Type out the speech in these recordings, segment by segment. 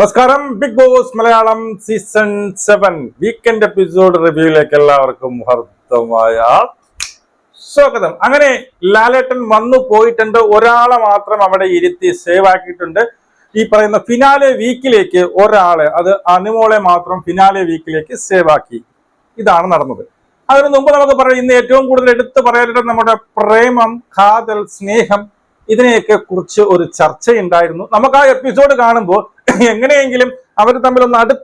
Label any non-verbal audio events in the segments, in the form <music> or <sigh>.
നമസ്കാരം. Bigg Boss Malayalam season seven weekend episode റിവ്യൂയിലേക്ക് എല്ലാവർക്കും ഹർദ്ദമായ സ്വാഗതം. അങ്ങനെ ലാലേട്ടൻ വന്നു പോയിട്ടുണ്ട്. ഒരാളെ മാത്രം അവിടെ ഇരുത്തി സേവ് ആക്കിയിട്ടുണ്ട്. ഈ പറയുന്ന ഫിനാലെ വീക്കിലേക്ക് ഒരാളെ അത് അനുമോളെ മാത്രം ഫിനാലെ വീക്കിലേക്ക് സേവ് ആക്കി. ഇതാണ് നടന്നത്. അതിനു മുമ്പ് നമുക്ക് പറയാം ഇന്ന് ഏറ്റവും കൂടുതൽ എടുത്തു പറയാനായിട്ട് നമ്മുടെ പ്രേമം കാതൽ സ്നേഹം ഇതിനെയൊക്കെ കുറിച്ച് ഒരു ചർച്ചയുണ്ടായിരുന്നു. നമുക്ക് ആ എപ്പിസോഡ് കാണുമ്പോൾ എങ്ങനെയെങ്കിലും അവർ തമ്മിൽ ഒന്ന് അടു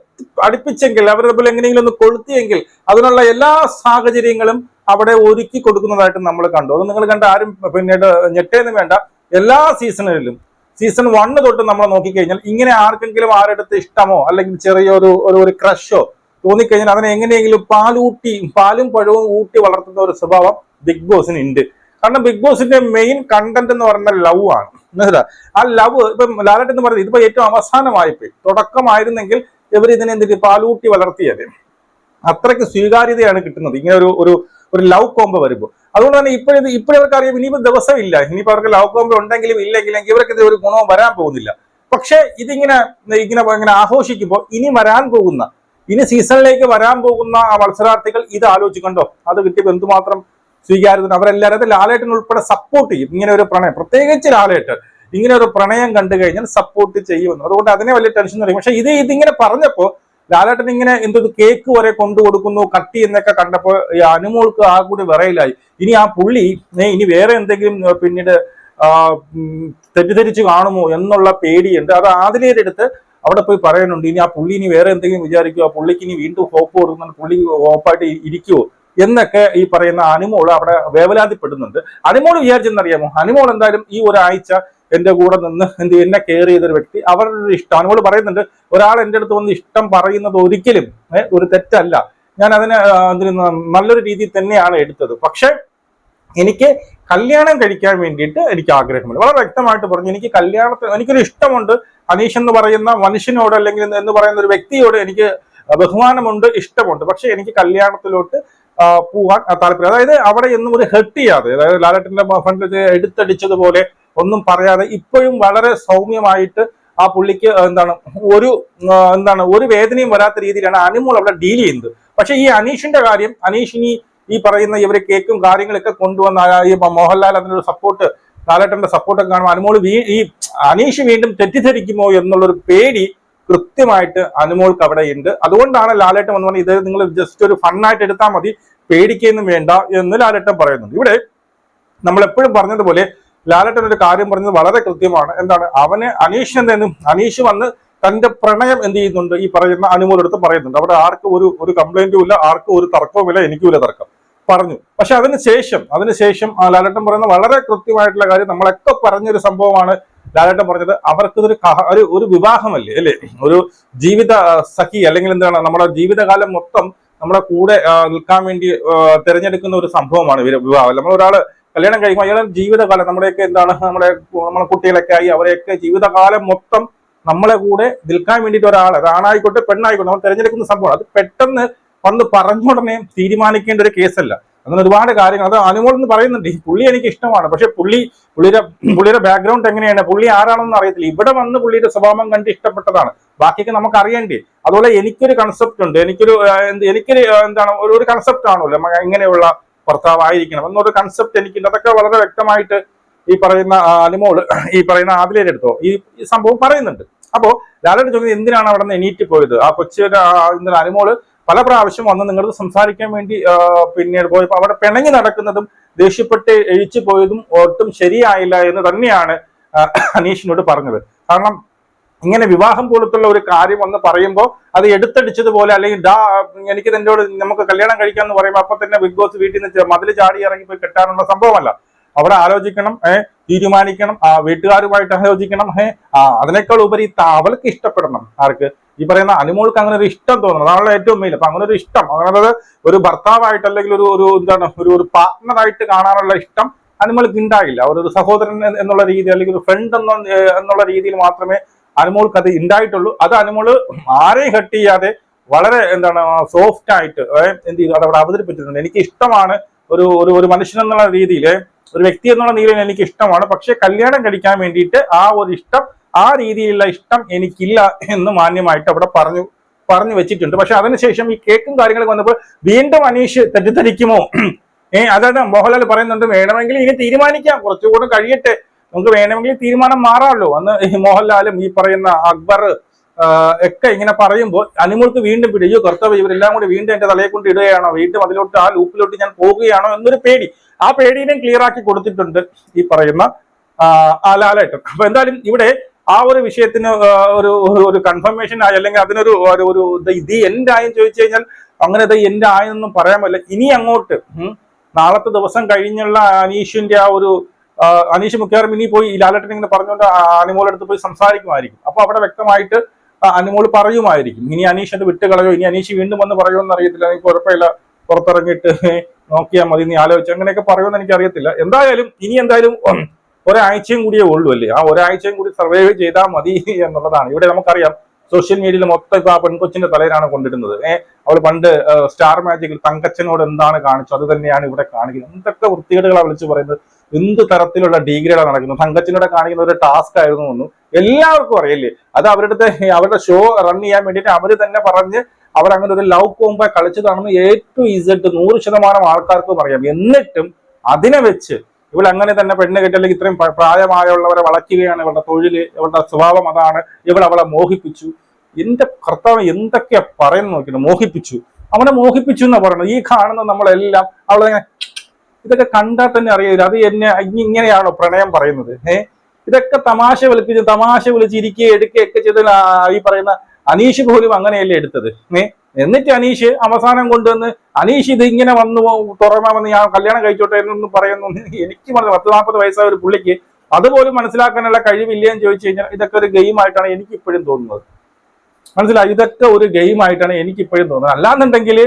അടുപ്പിച്ചെങ്കിൽ അവർ തമ്മിൽ എങ്ങനെയെങ്കിലും ഒന്ന് കൊളുത്തിയെങ്കിൽ അതിനുള്ള എല്ലാ സാഹചര്യങ്ങളും അവിടെ ഒരുക്കി കൊടുക്കുന്നതായിട്ട് നമ്മൾ കണ്ടു. അത് നിങ്ങൾ കണ്ട ആരും പിന്നീട് ഞെട്ടേന്ന് വേണ്ട. എല്ലാ സീസണിലും സീസൺ വണ്ണ് തൊട്ട് നമ്മൾ നോക്കിക്കഴിഞ്ഞാൽ ഇങ്ങനെ ആർക്കെങ്കിലും ആരെടുത്ത് ഇഷ്ടമോ അല്ലെങ്കിൽ ചെറിയൊരു ഒരു ഒരു ക്രഷോ തോന്നിക്കഴിഞ്ഞാൽ അതിനെ എങ്ങനെയെങ്കിലും പാലൂട്ടി പാലും പഴവും ഊട്ടി വളർത്തുന്ന ഒരു സ്വഭാവം ബിഗ് ബോസിന് ഉണ്ട് കാരണം ബിഗ് ബോസിന്റെ മെയിൻ കണ്ടന്റ് എന്ന് പറയുന്നത് ലവ് ആണ്. മനസ്സിലാ ആ ലവ് ഇപ്പം ലാലറ്റ് എന്ന് പറയുന്നത് ഇതിപ്പോ ഏറ്റവും അവസാനമായിപ്പോയി. തുടക്കമായിരുന്നെങ്കിൽ ഇവർ ഇതിനെ എന്തിട്ട് പാലൂട്ടി വളർത്തിയത്. അത്രയ്ക്ക് സ്വീകാര്യതയാണ് കിട്ടുന്നത്. ഇങ്ങനെ ഒരു ഒരു ഒരു ലവ് കോംബോ വരുമ്പോൾ. അതുകൊണ്ട് തന്നെ ഇപ്പോഴത് ഇപ്പോഴവർക്ക് അറിയാം ഇനിയിപ്പോൾ ദിവസമില്ല ഇനിയിപ്പോൾ അവർക്ക് ലവ് കോംബോ ഉണ്ടെങ്കിലും ഇല്ലെങ്കിലും ഇവർക്ക് ഇത് ഒരു ഗുണവും വരാൻ പോകുന്നില്ല. പക്ഷേ ഇതിങ്ങനെ ഇങ്ങനെ ഇങ്ങനെ ആഘോഷിക്കുമ്പോൾ ഇനി വരാൻ പോകുന്ന ഇനി സീസണിലേക്ക് വരാൻ പോകുന്ന ആ മത്സരാർത്ഥികൾ ഇത് ആലോചിക്കണ്ടോ? അത് കിട്ടിയപ്പോൾ എന്തുമാത്രം സ്വീകാര്യത അവരെല്ലാവരും അത് ലാലേട്ടൻ ഉൾപ്പെടെ സപ്പോർട്ട് ചെയ്യും. ഇങ്ങനെ ഒരു പ്രണയം. പ്രത്യേകിച്ച് ലാലേട്ടൻ. ഇങ്ങനെ ഒരു പ്രണയം കണ്ടു കഴിഞ്ഞാൽ സപ്പോർട്ട് ചെയ്യുമെന്ന്. അതുകൊണ്ട് അതിനെ വലിയ ടെൻഷൻ തുടങ്ങി പക്ഷെ ഇത് ഇതിങ്ങനെ പറഞ്ഞപ്പോൾ ലാലേട്ടൻ ഇങ്ങനെ എന്തൊരു കേക്ക് വരെ കൊണ്ടു കൊടുക്കുന്നു കട്ടി എന്നൊക്കെ കണ്ടപ്പോൾ ഈ അനുമോൾക്ക് ആ കൂടി വിറയിലായി. ഇനി ആ പുള്ളി ഇനി വേറെ എന്തെങ്കിലും പിന്നീട് തെറ്റിദ്ധരിച്ച് കാണുമോ എന്നുള്ള പേടിയുണ്ട്. അത് ആതിലേരെടുത്ത് അവിടെ പോയി പറയാനുണ്ട്. ഇനി ആ പുള്ളി ഇനി വേറെ എന്തെങ്കിലും വിചാരിക്കുമോ ആ പുള്ളിക്ക് ഇനി വീണ്ടും ഹോപ്പ് കൊടുക്കുന്ന പുള്ളി ഹോപ്പായിട്ട് ഇരിക്കുവോ? എന്നൊക്കെ ഈ പറയുന്ന അനുമോൾ അവിടെ വേവലാതിപ്പെടുന്നുണ്ട്. അനുമോൾ വിചാരിച്ചെന്നറിയാമോ? അനുമോൾ എന്തായാലും ഈ ഒരാഴ്ച എന്റെ കൂടെ നിന്ന് എന്ത് എന്നെ കെയർ ചെയ്തൊരു വ്യക്തി അവരുടെ ഇഷ്ടം. അനുമോൾ പറയുന്നുണ്ട് ഒരാൾ എന്റെ അടുത്ത് വന്ന് ഇഷ്ടം പറയുന്നത് ഒരിക്കലും ഒരു തെറ്റല്ല. ഞാൻ അതിനെ അതിന് നല്ലൊരു രീതിയിൽ തന്നെയാണ് എടുത്തത്. പക്ഷെ എനിക്ക് കല്യാണം കഴിക്കാൻ വേണ്ടിയിട്ട് എനിക്ക് ആഗ്രഹമുണ്ട്. വളരെ വ്യക്തമായിട്ട് പറഞ്ഞു എനിക്ക് കല്യാണത്തിന് എനിക്കൊരു ഇഷ്ടമുണ്ട്. അനീഷ് എന്ന് പറയുന്ന മനുഷ്യനോട് അല്ലെങ്കിൽ എന്ന് പറയുന്ന ഒരു വ്യക്തിയോട് എനിക്ക് ബഹുമാനമുണ്ട് ഇഷ്ടമുണ്ട്. പക്ഷെ എനിക്ക് കല്യാണത്തിലോട്ട് പോവാൻ താല്പര്യം. അതായത് അവിടെ എന്നും ഒരു ഹെർട്ട് ചെയ്യാതെ അതായത് ലാലട്ടിന്റെ ഫ്രണ്ടിൽ എടുത്തടിച്ചതുപോലെ ഒന്നും പറയാതെ ഇപ്പോഴും വളരെ സൗമ്യമായിട്ട് ആ പുള്ളിക്ക് എന്താണ് ഒരു എന്താണ് ഒരു വേദനയും വരാത്ത രീതിയിലാണ് അനുമോൾ അവിടെ ഡീൽ ചെയ്യുന്നത്. പക്ഷെ ഈ അനീഷിന്റെ കാര്യം അനീഷിനി ഈ പറയുന്ന ഇവരെ കേക്കും കാര്യങ്ങളൊക്കെ കൊണ്ടുവന്ന ഈ മോഹൻലാൽ അതിനൊരു സപ്പോർട്ട് ലാലേട്ടന്റെ സപ്പോർട്ടൊക്കെ കാണുമ്പോൾ അനുമോൾ ഈ അനീഷ് വീണ്ടും തെറ്റിദ്ധരിക്കുമോ എന്നുള്ളൊരു പേടി കൃത്യമായിട്ട് അനുമോൾക്ക് അവിടെ ഉണ്ട് അതുകൊണ്ടാണ് ലാലേട്ടൻ വന്ന് പറഞ്ഞത് ഇത് നിങ്ങൾ ജസ്റ്റ് ഒരു ഫണ്ണായിട്ട് എടുത്താൽ മതി പേടിക്കുകയൊന്നും വേണ്ട എന്ന് ലാലേട്ടൻ പറയുന്നുണ്ട്. ഇവിടെ നമ്മൾ എപ്പോഴും പറഞ്ഞതുപോലെ ലാലേട്ടൻ ഒരു കാര്യം പറഞ്ഞത് വളരെ കൃത്യമാണ്. എന്താണ്? അവന് അനീഷ് എന്തെന്നും അനീഷ് വന്ന് തന്റെ പ്രണയം എന്ത് ചെയ്യുന്നുണ്ട്? ഈ പറയുന്ന അനുമോളെടുത്ത് പറയുന്നുണ്ട്. അവിടെ ആർക്കും ഒരു ഒരു കംപ്ലൈന്റും ഇല്ല ആർക്കും ഒരു തർക്കവും ഇല്ല എനിക്കും ഇല്ല തർക്കം പറഞ്ഞു. പക്ഷെ അതിന് ശേഷം അതിനുശേഷം ലാലേട്ടൻ പറയുന്ന വളരെ കൃത്യമായിട്ടുള്ള കാര്യം നമ്മളൊക്കെ പറഞ്ഞൊരു സംഭവമാണ്. ലാലേട്ടൻ പറഞ്ഞത് അവർക്കിതൊരു കഹ- ഒരു ഒരു വിവാഹമല്ലേ അല്ലേ? ഒരു ജീവിത സഖി അല്ലെങ്കിൽ എന്താണ് നമ്മുടെ ജീവിതകാലം മൊത്തം നമ്മുടെ കൂടെ നിൽക്കാൻ വേണ്ടി തിരഞ്ഞെടുക്കുന്ന ഒരു സംഭവമാണ് വിവാഹം. നമ്മൾ ഒരാൾ കല്യാണം കഴിക്കുമ്പോൾ അയാളുടെ ജീവിതകാലം നമ്മുടെയൊക്കെ എന്താണ് നമ്മുടെ നമ്മളെ കുട്ടികളൊക്കെ ആയി അവരെയൊക്കെ ജീവിതകാലം മൊത്തം നമ്മളെ കൂടെ നിൽക്കാൻ വേണ്ടിയിട്ട് ഒരാൾ അത് ആണായിക്കോട്ടെ പെണ്ണായിക്കോട്ടെ നമ്മൾ തിരഞ്ഞെടുക്കുന്ന സംഭവം അത് പെട്ടെന്ന് വന്ന് പറഞ്ഞുടനെ തീരുമാനിക്കേണ്ട ഒരു കേസല്ല. അങ്ങനെ ഒരുപാട് കാര്യങ്ങൾ. അത് അനുമോൾ എന്ന് പറയുന്നുണ്ട്. ഈ പുള്ളി എനിക്ക് ഇഷ്ടമാണ്. പക്ഷെ പുള്ളി പുള്ളിയുടെ പുള്ളിയുടെ ബാക്ക്ഗ്രൗണ്ട് എങ്ങനെയാണ്? പുള്ളി ആരാണെന്ന് അറിയത്തില്ല. ഇവിടെ വന്ന് പുള്ളിയുടെ സ്വഭാവം കണ്ട് ഇഷ്ടപ്പെട്ടതാണ്. ബാക്കിയൊക്കെ നമുക്ക് അറിയേണ്ടേ അതുപോലെ എനിക്കൊരു കൺസെപ്റ്റ് ഉണ്ട്. എനിക്കൊരു എനിക്കൊരു എന്താണ് ഒരു കൺസെപ്റ്റ് ആണല്ലോ. എങ്ങനെയുള്ള ഭർത്താവായിരിക്കണം എന്നൊരു കൺസെപ്റ്റ് എനിക്കുണ്ട്. അതൊക്കെ വളരെ വ്യക്തമായിട്ട് ഈ പറയുന്ന അനുമോൾ ഈ പറയുന്ന ആദിലേടെ അടുത്തോ ഈ സംഭവം പറയുന്നുണ്ട്. അപ്പോ ലാലേട്ട് ചോദിക്കുന്നത് എന്തിനാണ് അവിടെ നിന്ന് എണീറ്റ് പോയത്? ആ കൊച്ചിയുടെ അനുമോൾ പല പ്രാവശ്യം വന്ന് നിങ്ങളത് സംസാരിക്കാൻ വേണ്ടി പിന്നീട് പോയപ്പോൾ അവിടെ പിണങ്ങി നടക്കുന്നതും ദേഷ്യപ്പെട്ട് എഴിച്ചു പോയതും ഒട്ടും ശരിയായില്ല എന്ന് തന്നെയാണ് അനീഷിനോട് പറഞ്ഞത്. കാരണം ഇങ്ങനെ വിവാഹം പോലത്തുള്ള ഒരു കാര്യം വന്ന് പറയുമ്പോൾ അത് എടുത്തടിച്ചതുപോലെ അല്ലെങ്കിൽ ഡാ എനിക്ക് എന്നോട് നമുക്ക് കല്യാണം കഴിക്കാം എന്ന് പറയുമ്പോൾ അപ്പൊ തന്നെ ബിഗ് ബോസ് വീട്ടിൽ നിന്ന് മതിൽ ചാടി ഇറങ്ങി പോയി കെട്ടാനുള്ള സംഭവമല്ല. അവിടെ ആലോചിക്കണം ഏഹ് തീരുമാനിക്കണം ആ വീട്ടുകാരുമായിട്ട് ആലോചിക്കണം ഏഹ് ആ അതിനേക്കാൾ ഉപരി അവൾക്ക് ഇഷ്ടപ്പെടണം ആർക്ക്. ഈ പറയുന്ന അനുമോൾക്ക് അങ്ങനെ ഒരു ഇഷ്ടം തോന്നുന്നു അതാണല്ലോ ഏറ്റവും മെയിൻ അപ്പൊ അങ്ങനെ ഒരു ഇഷ്ടം. അതായത് ഒരു ഭർത്താവായിട്ട് അല്ലെങ്കിൽ ഒരു ഒരു എന്താണ് ഒരു ഒരു പാർട്ട്ണറായിട്ട് കാണാനുള്ള ഇഷ്ടം അനുമോൾക്ക് ഉണ്ടായില്ല ഒരു സഹോദരൻ എന്നുള്ള രീതി അല്ലെങ്കിൽ ഒരു ഫ്രണ്ട് എന്ന എന്നുള്ള രീതിയിൽ മാത്രമേ അനുമോൾക്ക് അത് ഉണ്ടായിട്ടുള്ളൂ അത് അനുമോൾ ആരെയും ഹെട്ട് ചെയ്യാതെ വളരെ എന്താണ് സോഫ്റ്റ് ആയിട്ട് എന്ത് ചെയ്തു? അതവിടെ അവതരിപ്പിച്ചിട്ടുണ്ട്. എനിക്ക് ഇഷ്ടമാണ് ഒരു ഒരു ഒരു മനുഷ്യൻ എന്നുള്ള രീതിയിൽ ഒരു വ്യക്തി എന്നുള്ള രീതിയിൽ എനിക്ക് ഇഷ്ടമാണ്. പക്ഷെ കല്യാണം കഴിക്കാൻ വേണ്ടിയിട്ട് ആ ഒരു ഇഷ്ടം ആ രീതിയിലുള്ള ഇഷ്ടം എനിക്കില്ല എന്ന് മാന്യമായിട്ട് അവിടെ പറഞ്ഞു പറഞ്ഞു വെച്ചിട്ടുണ്ട്. പക്ഷെ അതിനുശേഷം ഈ കേക്കും കാര്യങ്ങളും വന്നപ്പോൾ വീണ്ടും അനീഷ് തെറ്റിദ്ധരിക്കുമോ? ഏ അതായത് മോഹൻലാൽ പറയുന്നുണ്ട് വേണമെങ്കിൽ ഇനി തീരുമാനിക്കാം. കുറച്ചുകൂടെ കഴിയട്ടെ. നമുക്ക് വേണമെങ്കിൽ തീരുമാനം മാറാമല്ലോ. അന്ന് മോഹൻലാലും ഈ പറയുന്ന അക്ബർ ഒക്കെ ഇങ്ങനെ പറയുമ്പോൾ അനിമോൾക്ക് വീണ്ടും പിടിയോ കർത്തവ്യം ഇവരെല്ലാം കൂടി വീണ്ടും എന്റെ തലയെ കൊണ്ട് ഇടുകയാണോ? വീണ്ടും അതിലോട്ട് ആ ലൂപ്പിലോട്ട് ഞാൻ പോകുകയാണോ? എന്നൊരു പേടി. ആ പേടിയും ക്ലിയർ ആക്കി കൊടുത്തിട്ടുണ്ട് ഈ പറയുന്ന ആ, ആ ലാലേട്ടൻ. അപ്പൊ എന്തായാലും ഇവിടെ ആ ഒരു വിഷയത്തിന് ഒരു ഒരു- കൺഫർമേഷൻ ആയി അല്ലെങ്കിൽ അതിനൊരു ഒരു ഇത് എന്റെ ആയെന്ന് ചോദിച്ചു കഴിഞ്ഞാൽ അങ്ങനെ ഇത് എന്റെ ആയെന്നൊന്നും പറയാൻ പറ്റില്ല. ഇനി അങ്ങോട്ട് നാളത്തെ ദിവസം കഴിഞ്ഞുള്ള അനീഷിന്റെ ആ ഒരു അനീഷ് മുഖ്യാറും ഇനി പോയി ലാലട്ടൻ ഇങ്ങനെ പറഞ്ഞുകൊണ്ട് അനിമോൾ അടുത്ത് പോയി സംസാരിക്കുമായിരിക്കും. അപ്പൊ അവിടെ വ്യക്തമായിട്ട് അനുമോൾ പറയുമായിരിക്കും. ഇനി അനീഷ് അത് വിട്ടുകളയോ? ഇനി അനീഷ് വീണ്ടും വന്ന് പറയുമെന്ന് അറിയത്തില്ല എനിക്ക് കുഴപ്പമില്ല. പുറത്തിറങ്ങിയിട്ട് നോക്കിയാൽ മതി നീ ആലോചിച്ച്. അങ്ങനെയൊക്കെ പറയുമെന്ന് എനിക്ക് അറിയത്തില്ല എന്തായാലും ഇനി എന്തായാലും ഒരാഴ്ചയും കൂടിയേ ഉള്ളൂ അല്ലേ? ആ ഒരാഴ്ചയും കൂടി സർവൈവ് ചെയ്താൽ മതി എന്നുള്ളതാണ്. ഇവിടെ നമുക്കറിയാം സോഷ്യൽ മീഡിയയിൽ മൊത്തം ഇപ്പൊ ആ പെൺകൊച്ചിന്റെ തലയിലാണ് കൊണ്ടിരുന്നത് ഏഹ് അവൾ പണ്ട് സ്റ്റാർ മാജിക്കിൽ തങ്കച്ചനോട് എന്താണ് കാണിച്ചത്? അത് തന്നെയാണ് ഇവിടെ കാണിക്കുന്നത്. എന്തൊക്കെ വൃത്തികേടുകളാണ് വിളിച്ചു പറയുന്നത്? എന്ത് തരത്തിലുള്ള ഡീഗ്രേഡാണ് നടക്കുന്നത്? തങ്കച്ചനോടെ കാണിക്കുന്ന ഒരു ടാസ്ക് ആയിരുന്നു എന്നും എല്ലാവർക്കും അറിയില്ലേ? അത് അവരുടെ അവരുടെ ഷോ റൺ ചെയ്യാൻ വേണ്ടിയിട്ട് അവർ തന്നെ പറഞ്ഞ് അവർ അങ്ങനെ ഒരു ലവ് കോമ്പ കളിച്ചതാണെന്ന് എ ടു ഇസഡ് നൂറ് ശതമാനം ആൾക്കാർക്കും അറിയാം. എന്നിട്ടും അതിനെ വെച്ച് ഇവൾ അങ്ങനെ തന്നെ പെണ്ണ് കെട്ടി അല്ലെങ്കിൽ ഇത്രയും പ്ര- പ്രായമായുള്ളവരെ വളയ്ക്കുകയാണ് ഇവളുടെ തൊഴിൽ ഇവളുടെ സ്വഭാവം അതാണ്. ഇവൾ അവളെ മോഹിപ്പിച്ചു. എന്റെ കർത്താവ് എന്തൊക്കെയാ പറയുന്നു നോക്കിയിട്ട് മോഹിപ്പിച്ചു. അവനെ മോഹിപ്പിച്ചു എന്നാ പറയുന്നത്. ഈ കാണുന്ന നമ്മളെല്ലാം അവളെ ഇതൊക്കെ കണ്ടാൽ തന്നെ അറിയില്ല അത് എന്നെ ഇങ്ങനെയാണോ പ്രണയം പറയുന്നത്? ഏഹ് ഇതൊക്കെ തമാശ വിളിപ്പിച്ച് തമാശ വിളിച്ചിരിക്കുകയും എടുക്കുകയൊക്കെ ചെയ്ത ഈ പറയുന്ന അനീഷ് പോലും അങ്ങനെയല്ലേ എടുത്തത്? ഏ? എന്നിട്ട് അനീഷ് അവസാനം കൊണ്ടുവന്ന് അനീഷ് ഇത് ഇങ്ങനെ വന്നു തുറമാമെന്ന് ഞാൻ കല്യാണം കഴിച്ചോട്ടെ എന്നൊന്നും പറയുന്നു. എനിക്ക് പറഞ്ഞു പത്ത് നാൽപ്പത് വയസ്സായ ഒരു പുള്ളിക്ക് അതുപോലും മനസ്സിലാക്കാനുള്ള കഴിവില്ലേ എന്ന് ചോദിച്ചു കഴിഞ്ഞാൽ ഇതൊക്കെ ഒരു ഗെയിം ആയിട്ടാണ് എനിക്ക് ഇപ്പോഴും തോന്നുന്നത്. മനസ്സിലായി? ഇതൊക്കെ ഒരു ഗെയിം ആയിട്ടാണ് എനിക്ക് ഇപ്പോഴും തോന്നുന്നത്. അല്ലാന്നുണ്ടെങ്കിൽ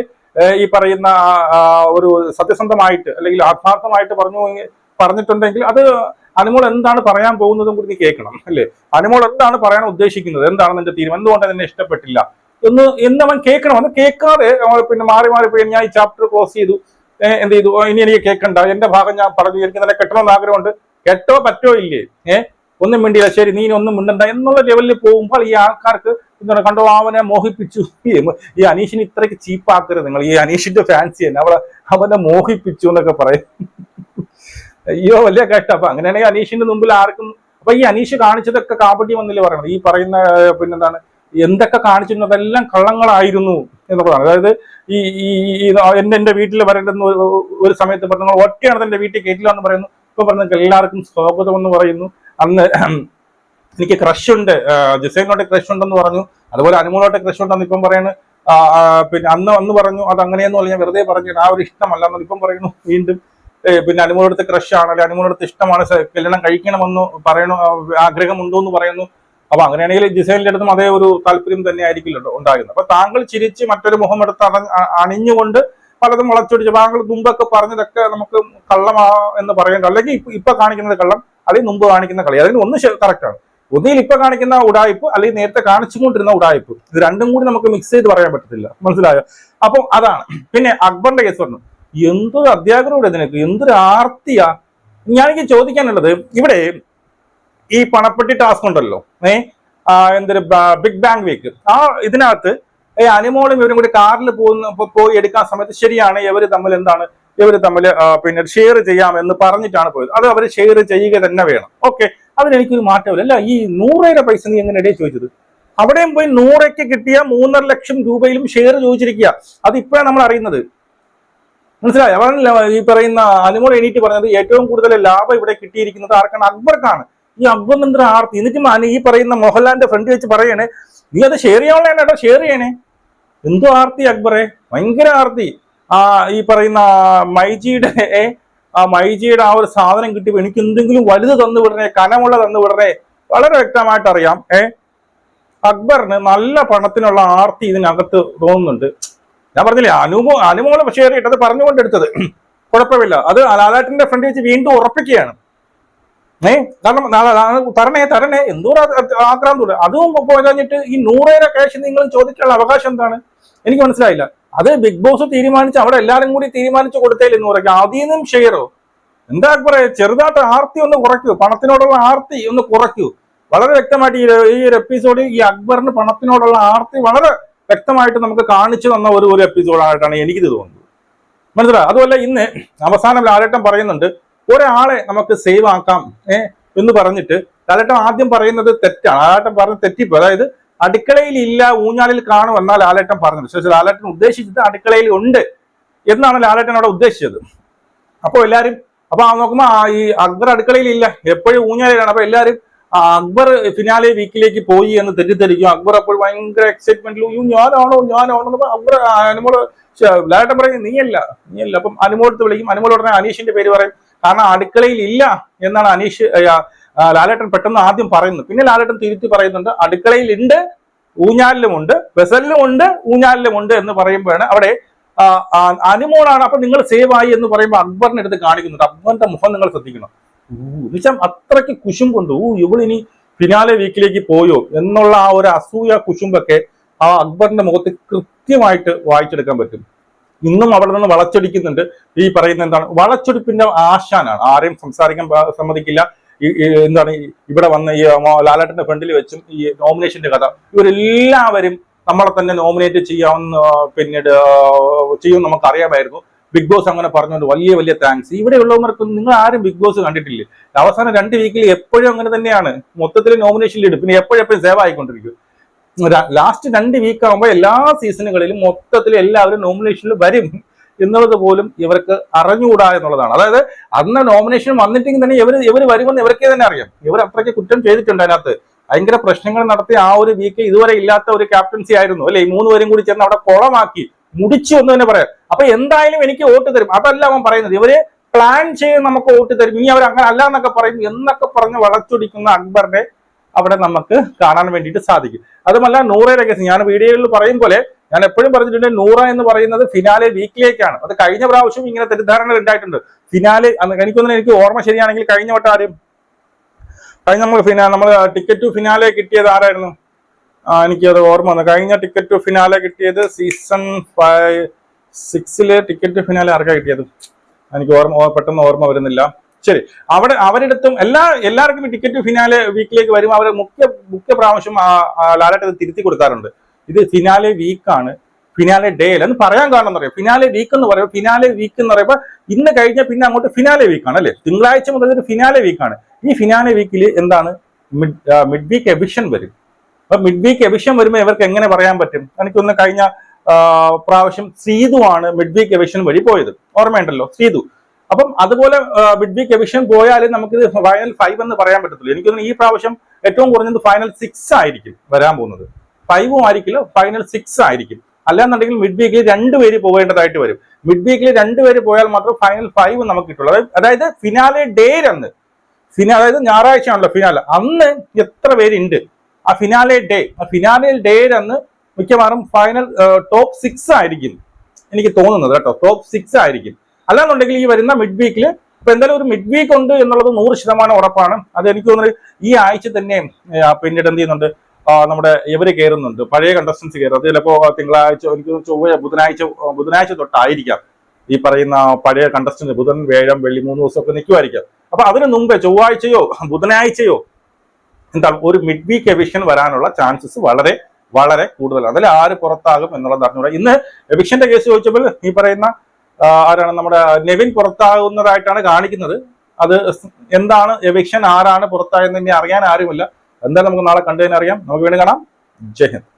ഈ പറയുന്ന ഒരു സത്യസന്ധമായിട്ട് അല്ലെങ്കിൽ ആത്മാർത്ഥമായിട്ട് പറഞ്ഞു പറഞ്ഞിട്ടുണ്ടെങ്കിൽ അത് അനുമോൾ എന്താണ് പറയാൻ പോകുന്നതും കൂടി നീ കേൾക്കണം അല്ലേ? അനുമോൾ എന്താണ് പറയാൻ ഉദ്ദേശിക്കുന്നത്? എന്താണ് നിന്റെ തീരുമാനം? എന്തുകൊണ്ട് നിന്നെ ഇഷ്ടപ്പെട്ടില്ല? എന്ന് എന്ന് അവൻ കേൾക്കണം. അത് കേൾക്കാതെ പിന്നെ മാറി മാറി പോയി. ഞാൻ ഈ ചാപ്റ്റർ ക്ലോസ് ചെയ്തു. എന്ത് ചെയ്തു? ഇനി എനിക്ക് കേൾക്കണ്ട. എന്റെ ഭാഗം ഞാൻ പറഞ്ഞു. എനിക്ക് നല്ല കെട്ടണമെന്ന് ആഗ്രഹമുണ്ട്. കെട്ടോ പറ്റോ ഇല്ലേ? ഏഹ് ഒന്നും മിണ്ടിയില്ല. ശരി നീ ഒന്നും മിണ്ടണ്ട എന്നുള്ള ലെവലിൽ പോകുമ്പോൾ ഈ ആൾക്കാർക്ക് എന്താണ് കണ്ടോ അവനെ മോഹിപ്പിച്ചു. ഈ അനീഷിനെ ഇത്രയ്ക്ക് ചീപ്പാക്കരുത് നിങ്ങൾ. ഈ അനീഷിന്റെ ഫാൻസി തന്നെ. അവളെ അവനെ മോഹിപ്പിച്ചു എന്നൊക്കെ പറയും. അയ്യോ വലിയ കേട്ടോ അപ്പൊ അങ്ങനെയാണെങ്കിൽ അനീഷിന്റെ മുമ്പിൽ ആർക്കും അപ്പൊ ഈ അനീഷ് കാണിച്ചതൊക്കെ കാപട്യം വന്നില്ലേ പറയണത് ഈ പറയുന്ന പിന്നെന്താണ്? എന്തൊക്കെ കാണിച്ചിരുന്നു അതെല്ലാം കള്ളങ്ങളായിരുന്നു എന്നുള്ളതാണ്. അതായത് ഈ ഈ എന്റെ എന്റെ വീട്ടിൽ വരേണ്ടെന്ന് ഒരു- സമയത്ത് പറഞ്ഞു "നിങ്ങൾ ഒറ്റയാണ് എന്റെ വീട്ടിൽ കയറ്റില്ല എന്ന് പറയുന്നു. ഇപ്പൊ പറഞ്ഞ എല്ലാവർക്കും സ്വാഗതം എന്ന് പറയുന്നു. അന്ന് എനിക്ക് ക്രഷ് ഉണ്ട് ജിസൈനോട്ട് ക്രഷ് ഉണ്ടെന്ന് പറഞ്ഞു. അതുപോലെ അനുമോളോട്ട് ക്രഷ് ഉണ്ടെന്ന് ഇപ്പം പറയുന്നു ആ, ആ, പിന്നെ അന്ന് അന്ന് പറഞ്ഞു അത് അങ്ങനെയെന്ന് പറഞ്ഞാൽ വെറുതെ പറഞ്ഞു ആ ഒരു ഇഷ്ടമല്ല എന്ന് ഇപ്പം പറയുന്നു വീണ്ടും. പിന്നെ അനുമോളടുത്ത് ക്രഷ് ആണ് അല്ലെങ്കിൽ അനുമോളടുത്ത് ഇഷ്ടമാണ്. കല്യാണം കഴിക്കണമെന്ന് പറയണു ആഗ്രഹമുണ്ടോ എന്ന് പറയുന്നു. അപ്പൊ അങ്ങനെയാണെങ്കിൽ ജിസൈലിന്റെ അടുത്തും അതേ ഒരു താല്പര്യം തന്നെ ആയിരിക്കില്ലല്ലോ ഉണ്ടാകുന്നത്. അപ്പൊ താങ്കൾ ചിരിച്ച് മറ്റൊരു മുഖം എടുത്ത് അണിഞ്ഞുകൊണ്ട് പലതും വളച്ചൊടിച്ചു താങ്കൾ മുമ്പൊക്കെ പറഞ്ഞതൊക്കെ നമുക്ക് കള്ളമാ എന്ന് പറയേണ്ട അല്ലെങ്കിൽ ഇപ്പൊ കാണിക്കുന്ന കാണിക്കുന്നത് കള്ളം അല്ലെങ്കിൽ മുമ്പ് കാണിക്കുന്ന കളി. അതിന് ഒന്ന് കറക്റ്റ് ആണ്. ഒന്നിൽ ഇപ്പൊ കാണിക്കുന്ന ഉടായ്പ് അല്ലെങ്കിൽ നേരത്തെ കാണിച്ചുകൊണ്ടിരുന്ന ഉടായ്പ്. ഇത് രണ്ടും കൂടി നമുക്ക് മിക്സ് ചെയ്ത് പറയാൻ പറ്റത്തില്ല. മനസ്സിലായോ? അപ്പം അതാണ്. പിന്നെ അക്ബറിന്റെ കേസ് പറഞ്ഞു എന്തൊരു അധ്യാപകരോട് ഇതിനൊക്കെ എന്തൊരു ആർത്തിയാ? ഞാനെനിക്ക് ചോദിക്കാനുള്ളത് ഇവിടെ ഈ പണപ്പെട്ടി ടാസ്ക് ഉണ്ടല്ലോ ഏ? എന്തൊരു ബിഗ് ബാങ് വീക്ക്. ആ ഇതിനകത്ത് ഈ അനിമോളും ഇവരും കൂടി കാറിൽ പോകുന്ന പോയി എടുക്കാൻ സമയത്ത് ശരിയാണ് ഇവർ തമ്മിൽ എന്താണ് ഇവർ തമ്മിൽ പിന്നെ ഷെയർ ചെയ്യാം എന്ന് പറഞ്ഞിട്ടാണ് പോയത്. അത് അവർ ഷെയർ ചെയ്യുക തന്നെ വേണം. ഓക്കെ അതിനെനിക്കൊരു മാറ്റമില്ല അല്ല ഈ നൂറേര പൈസ നീ എങ്ങനെ ഇടയിൽ ചോദിച്ചത്? അവിടെയും പോയി നൂറയ്ക്ക് കിട്ടിയ മൂന്നര ലക്ഷം രൂപയിലും ഷെയർ ചോദിച്ചിരിക്കുക. അത് ഇപ്പോഴാണ് നമ്മൾ അറിയുന്നത്. മനസ്സിലായി? അവൻ ഈ പറയുന്ന അനുമോൾ എണീറ്റ് പറഞ്ഞത് ഏറ്റവും കൂടുതൽ ലാഭം ഇവിടെ കിട്ടിയിരിക്കുന്നത് ആർക്കാണ്? അക്ബർക്കാണ്. ഈ അക്ബർ ആർത്തി. എന്നിട്ട് മാനി ഈ പറയുന്ന മോഹൻലാലിന്റെ ഫ്രണ്ട് വെച്ച് പറയണേ നീ അത് ഷെയർ ചെയ്യാനുള്ള കേട്ടോ ഷെയർ ചെയ്യണേ. എന്തോ ആർത്തി അക്ബറെ? ഭയങ്കര ആർത്തി. ആ ഈ പറയുന്ന മൈജിയുടെ ആ മൈജിയുടെ ആ ഒരു സാധനം കിട്ടി എനിക്ക് എന്തെങ്കിലും വലുത് തന്നു വിടണേ കനമുള്ള തന്നു വിടണേ വളരെ വ്യക്തമായിട്ട് അറിയാം ഏ. അക്ബറിന് നല്ല പണത്തിനുള്ള ആർത്തി ഇതിനകത്ത് തോന്നുന്നുണ്ട്. ഞാൻ പറഞ്ഞില്ലേ അനുമോ അനുമോളെ ഷെയർ ചെയ്തിട്ട് അത് പറഞ്ഞുകൊണ്ടെടുത്തത് <clears throat> കുഴപ്പമില്ല. അത് ലാലാട്ടിന്റെ ഫ്രണ്ട് വെച്ച് വീണ്ടും ഉറപ്പിക്കുകയാണ്. ഏ? കാരണം തരണേ തരണേ. എന്തോ ആക്രാന്തൂടെ അതും പോയതഞ്ഞിട്ട് ഈ നൂറേര ക്യാഷ് നിങ്ങൾ ചോദിക്കാനുള്ള അവകാശം എന്താണ്? എനിക്ക് മനസ്സിലായില്ല. അത് ബിഗ് ബോസ് തീരുമാനിച്ച് അവിടെ എല്ലാരും കൂടി തീരുമാനിച്ച് കൊടുത്തേ എന്ന് പറയും നിന്നും ഷെയറോ എന്താ പറയാ? ചെറുതായിട്ട് ആർത്തി ഒന്ന് കുറയ്ക്കൂ. പണത്തിനോടുള്ള ആർത്തി ഒന്ന് കുറയ്ക്കൂ. വളരെ വ്യക്തമായിട്ട് ഈ ഒരു- എപ്പിസോഡ് ഈ അക്ബറിന് പണത്തിനോടുള്ള ആർത്തി വളരെ വ്യക്തമായിട്ട് നമുക്ക് കാണിച്ചു തന്ന ഒരു ഒരു എപ്പിസോഡായിട്ടാണ് എനിക്കിത് തോന്നുന്നത്. മനസ്സിലായി? അതുപോലെ ഇന്ന് അവസാനം ലാലേട്ടൻ പറയുന്നുണ്ട് ഒരാളെ നമുക്ക് സേവ് ആക്കാം ഏ എന്ന് പറഞ്ഞിട്ട് ലാലേട്ടൻ ആദ്യം പറയുന്നത് തെറ്റാണ്. ലാലേട്ടൻ പറഞ്ഞ തെറ്റിപ്പോ അതായത് അടുക്കളയിൽ ഇല്ല ഊഞ്ഞാലിൽ കാണും എന്നാ ലാലേട്ടൻ പറഞ്ഞത്. പക്ഷേ ലാലേട്ടൻ ഉദ്ദേശിച്ചത് അടുക്കളയിൽ ഉണ്ട് എന്നാണ് ലാലേട്ടൻ അവിടെ ഉദ്ദേശിച്ചത്. അപ്പോൾ എല്ലാരും അപ്പൊ ആ നോക്കുമ്പോ ആ ഈ അക്ബർ അടുക്കളയിൽ ഇല്ല എപ്പോഴും ഊഞ്ഞാലിലാണ്. അപ്പൊ എല്ലാരും അക്ബർ ഫിനാലെ വീക്കിലേക്ക് പോയി എന്ന് തെറ്റിദ്ധരിക്കും. അക്ബർ അപ്പോൾ ഭയങ്കര എക്സൈറ്റ്മെന്റിൽ ഞാനാണോ ഞാനാണോ? അക്ബർ അനുമോൾ ലാലേട്ടൻ പറയും നീയല്ല നീയല്ല. അപ്പം അനുമോളത്ത് വിളിക്കും. അനുമോൾ ഉടനെ അനീഷിന്റെ പേര് പറയും. കാരണം അടുക്കളയിൽ ഇല്ല എന്നാണ് അനീഷ് ലാലേട്ടൻ പെട്ടെന്ന് ആദ്യം പറയുന്നത്. പിന്നെ ലാലേട്ടൻ തിരുത്തി പറയുന്നുണ്ട് അടുക്കളയിൽ ഉണ്ട് ഊഞ്ഞാലിലും ഉണ്ട് ബസലിലും ഉണ്ട് ഊഞ്ഞാലിലും ഉണ്ട് എന്ന് പറയുമ്പോഴാണ് അവിടെ അനുമോളാണ്. അപ്പൊ നിങ്ങൾ സേവ് ആയി എന്ന് പറയുമ്പോൾ അക്ബറിന്റെ അടുത്ത് കാണിക്കുന്നുണ്ട്. അക്ബറിന്റെ മുഖം നിങ്ങൾ ശ്രദ്ധിക്കണം. എന്നുവെച്ചാൽ അത്രയ്ക്ക് കുശുമ്പുണ്ട്. ഊ ഇവളിനി ഫിനാലെ വീക്കിലേക്ക് പോയോ എന്നുള്ള ആ ഒരു അസൂയ കുശുമ്പൊക്കെ ആ അക്ബറിന്റെ മുഖത്ത് കൃത്യമായിട്ട് വായിച്ചെടുക്കാൻ പറ്റും. ഇന്നും അവിടെ നിന്ന് വളച്ചൊടിക്കുന്നുണ്ട്. ഈ പറയുന്ന എന്താണ്? വളച്ചൊടിപ്പിന്റെ ആശാനാണ്. ആരെയും സംസാരിക്കാൻ സമ്മതിക്കില്ല. എന്താണ്? ഇവിടെ വന്ന ഈ ലാലാട്ടിന്റെ ഫ്രണ്ടിൽ വെച്ചും ഈ നോമിനേഷന്റെ കഥ. ഇവരെല്ലാവരും നമ്മളെ തന്നെ നോമിനേറ്റ് ചെയ്യാവുന്ന പിന്നീട് ചെയ്യുമെന്ന് ചെയ്യും നമുക്ക് അറിയാമായിരുന്നു ബിഗ് ബോസ് അങ്ങനെ പറഞ്ഞുകൊണ്ട് വലിയ വലിയ താങ്ക്സ് ഇവിടെയുള്ളവർക്ക് നിങ്ങൾ ആരും ബിഗ് ബോസ് കണ്ടിട്ടില്ലേ? അവസാനം രണ്ട് വീക്കിൽ എപ്പോഴും അങ്ങനെ തന്നെയാണ്. മൊത്തത്തിൽ നോമിനേഷനിൽ ഇടും പിന്നെ എപ്പോഴെപ്പോഴും എപ്പോഴും സേവ് ആയിക്കൊണ്ടിരിക്കും. ലാസ്റ്റ് രണ്ട് വീക്ക് ആകുമ്പോൾ എല്ലാ സീസണുകളിലും മൊത്തത്തിൽ എല്ലാവരും നോമിനേഷനിൽ വരും എന്നുള്ളത് പോലും ഇവർക്ക് അറിഞ്ഞുകൂടാ എന്നുള്ളതാണ്. അതായത് അന്ന് നോമിനേഷൻ വന്നിട്ടെങ്കിൽ തന്നെ ഇവർ ഇവർ വരുമെന്ന് ഇവർക്കേ തന്നെ അറിയാം. ഇവർ അത്രയ്ക്ക് കുറ്റം ചെയ്തിട്ടുണ്ട് അതിനകത്ത്. ഭയങ്കര പ്രശ്നങ്ങൾ നടത്തിയ ആ ഒരു വീക്ക് ഇതുവരെ ഇല്ലാത്ത ഒരു ക്യാപ്റ്റൻസി ആയിരുന്നു. അല്ലെ? ഈ മൂന്ന് പേരും കൂടി ചേർന്ന് അവിടെ കുളമാക്കി. മുടിച്ചു എന്ന് തന്നെ പറയാം. അപ്പൊ എന്തായാലും എനിക്ക് വോട്ട് തരും. അതല്ല അവൻ പറയുന്നത്. ഇവർ പ്ലാൻ ചെയ്ത് നമുക്ക് വോട്ട് തരും. ഇനി അവർ അങ്ങനെ അല്ല എന്നൊക്കെ പറയും എന്നൊക്കെ പറഞ്ഞ് വളച്ചൊടിക്കുന്ന അക്ബറിനെ അവിടെ നമുക്ക് കാണാൻ വേണ്ടിയിട്ട് സാധിക്കും. അതുമല്ല നൂറയുടെ കേസ് ഞാൻ വീഡിയോയിൽ പറയും പോലെ ഞാൻ എപ്പോഴും പറഞ്ഞിട്ടുണ്ട് നൂറ എന്ന് പറയുന്നത് ഫിനാലെ വീക്കിലേക്കാണ് അത് കഴിഞ്ഞ പ്രാവശ്യം ഇങ്ങനെ തെറ്റിദ്ധാരണകൾ ഉണ്ടായിട്ടുണ്ട്. ഫിനാലെ എനിക്കൊന്നും എനിക്ക് ഓർമ്മ ശരിയാണെങ്കിൽ കഴിഞ്ഞ വട്ടം ആരും കഴിഞ്ഞ നമ്മൾ ഫിനാ നമ്മൾ ടിക്കറ്റ് ടു ഫിനാലെ കിട്ടിയത് ആരായിരുന്നു? എനിക്കത് ഓർമ്മ വന്നു. കഴിഞ്ഞ ടിക്കറ്റ് ടു ഫിനാലെ കിട്ടിയത് സീസൺ ഫൈവ് സിക്സിലെ ടിക്കറ്റ് ടു ഫിനാലെ ആർക്കാണ് കിട്ടിയത്? എനിക്ക് ഓർമ്മ പെട്ടെന്ന് ഓർമ്മ വരുന്നില്ല. ശരി. അവിടെ അവരിടത്തും എല്ലാ എല്ലാവർക്കും ടിക്കറ്റ് ഫിനാലെ വീക്കിലേക്ക് വരും. അവരെ മുഖ്യ മുഖ്യ പ്രാവശ്യം ലാലായിട്ട് തിരുത്തി കൊടുക്കാറുണ്ട്. ഇത് ഫിനാലെ വീക്കാണ് ഫിനാലെ ഡേ അല്ല. എന്ന് പറയാൻ കാരണം അറിയാം ഫിനാലെ വീക്ക് എന്ന് പറയുമ്പോൾ ഫിനാലെ വീക്ക് എന്ന് പറയുമ്പോൾ ഇന്ന് കഴിഞ്ഞാൽ പിന്നെ അങ്ങോട്ട് ഫിനാലെ വീക്കാണ് അല്ലേ? തിങ്കളാഴ്ച മുതൽ ഒരു ഫിനാലെ വീക്കാണ് ഈ ഫിനാലെ വീക്കിൽ എന്താണ്? മിഡ് വീക്ക് എവിഷൻ വരും. അപ്പൊ മിഡ് വീക്ക് എവിഷൻ വരുമ്പോൾ ഇവർക്ക് എങ്ങനെ പറയാൻ പറ്റും? എനിക്കൊന്ന് കഴിഞ്ഞ പ്രാവശ്യം സീതു ആണ് മിഡ് വീക്ക് എവിഷൻ വഴി പോയത്. ഓർമ്മയുണ്ടല്ലോ? ശ്രീതു. അപ്പം അതുപോലെ മിഡ് വീക്ക് എവിഷൻ പോയാലും നമുക്ക് ഫൈനൽ ഫൈവ് എന്ന് പറയാൻ പറ്റത്തില്ല തോന്നുന്നു ഈ പ്രാവശ്യം ഏറ്റവും കുറഞ്ഞത് ഫൈനൽ സിക്സ് ആയിരിക്കും വരാൻ പോകുന്നത്. ഫൈവും ആയിരിക്കില്ല ഫൈനൽ സിക്സ് ആയിരിക്കും. അല്ലാന്നുണ്ടെങ്കിൽ മിഡ് വീക്കിൽ രണ്ടുപേര് പോകേണ്ടതായിട്ട് വരും. മിഡ് വീക്കിൽ രണ്ടുപേര് പോയാൽ മാത്രം ഫൈനൽ ഫൈവ് നമുക്ക് കിട്ടുള്ളൂ. അതായത് ഫിനാലെ ഡേ അന്ന്. ഫിനാ അതായത് ഞായറാഴ്ചയാണല്ലോ ഫിനാലെ അന്ന് എത്ര പേരുണ്ട്? ആ ഫിനാലെ ഡേ ആ ഫിനാലെ ഡേ അന്ന് മിക്കവാറും ഫൈനൽ ടോപ്പ് സിക്സ് ആയിരിക്കും. എനിക്ക് തോന്നുന്നത് കേട്ടോ ടോപ്പ് സിക്സ് ആയിരിക്കും. അല്ലാന്നുണ്ടെങ്കിൽ ഈ വരുന്ന മിഡ് വീക്കിൽ ഇപ്പൊ എന്തായാലും ഒരു മിഡ് വീക്ക് ഉണ്ട് എന്നുള്ളത് നൂറ് ശതമാനം ഉറപ്പാണ്. അത് എനിക്ക് തോന്നുന്നത് ഈ ആഴ്ച തന്നെ പിന്നീട് എന്ത് ചെയ്യുന്നുണ്ട്? നമ്മുടെ ഇവർ കയറുന്നുണ്ട് പഴയ കണ്ടസ്റ്റൻസ് കയറും അത് ചിലപ്പോ തിങ്കളാഴ്ച എനിക്ക് ചൊവ്വ ബുധനാഴ്ച ബുധനാഴ്ച തൊട്ടായിരിക്കാം. ഈ പറയുന്ന പഴയ കണ്ടസ്റ്റന്റ് ബുധൻ വേഴം വെള്ളി മൂന്ന് ദിവസമൊക്കെ നിൽക്കുമായിരിക്കാം. അപ്പൊ അതിന് മുമ്പേ ചൊവ്വാഴ്ചയോ ബുധനാഴ്ചയോ എന്താണ് ഒരു മിഡ് വീക്ക് എവിഷൻ വരാനുള്ള ചാൻസസ് വളരെ വളരെ കൂടുതലാണ്. അതിൽ ആര് പുറത്താകും എന്നുള്ളത് അറിഞ്ഞൂടാ ഇന്ന് എവിക്ഷന്റെ കേസ് ചോദിച്ചപ്പോൾ ഈ പറയുന്ന ആരാണ് നമ്മുടെ നെവിൻ പുറത്താകുന്നതായിട്ടാണ് കാണിക്കുന്നത്. അത് എന്താണ് എവിക്ഷൻ? ആരാണ് പുറത്തായെന്ന് ഇനി അറിയാൻ ആരുമില്ല. എന്തായാലും നമുക്ക് നാളെ കണ്ടതിനറിയാം നമുക്ക് വീണ്ടും കാണാം. ജയ് ഹിന്ദ്.